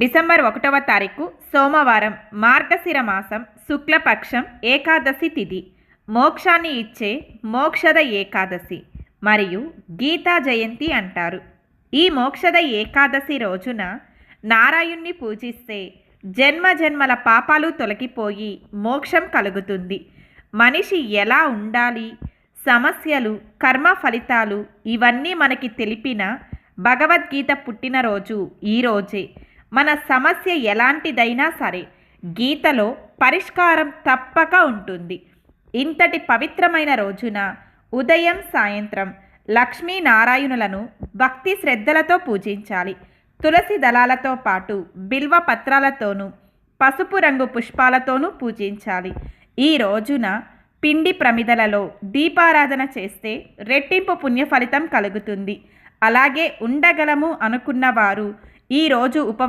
December ఒకటవ తారీఖు సోమవారం మార్గశిర మాసం శుక్లపక్షం ఏకాదశి తిథి మోక్షాన్ని ఇచ్చే మోక్షద ఏకాదశి మరియు గీతా జయంతి అంటారు. ఈ మోక్షద ఏకాదశి రోజున నారాయణ్ణి పూజిస్తే జన్మ జన్మల పాపాలు తొలగిపోయి మోక్షం కలుగుతుంది. మనిషి ఎలా ఉండాలి? సమస్యలు కర్మ ఫలితాలు ఇవన్నీ మనకి తెలిపిన భగవద్గీత పుట్టినరోజు ఈరోజే మన సమస్య ఎలాంటిదైనా సరే గీతలో పరిష్కారం తప్పక ఉంటుంది. ఇంతటి పవిత్రమైన రోజున ఉదయం సాయంత్రం లక్ష్మీనారాయణులను భక్తి శ్రద్ధలతో పూజించాలి. తులసి దళాలతో పాటు బిల్వ పత్రాలతోనూ పసుపు రంగు పుష్పాలతోనూ పూజించాలి. ఈ రోజున పిండి ప్రమిదలలో దీపారాధన చేస్తే రెట్టింపు పుణ్యఫలితం కలుగుతుంది. అలాగే ఉండగలము అనుకున్నవారు ఈరోజు ఉప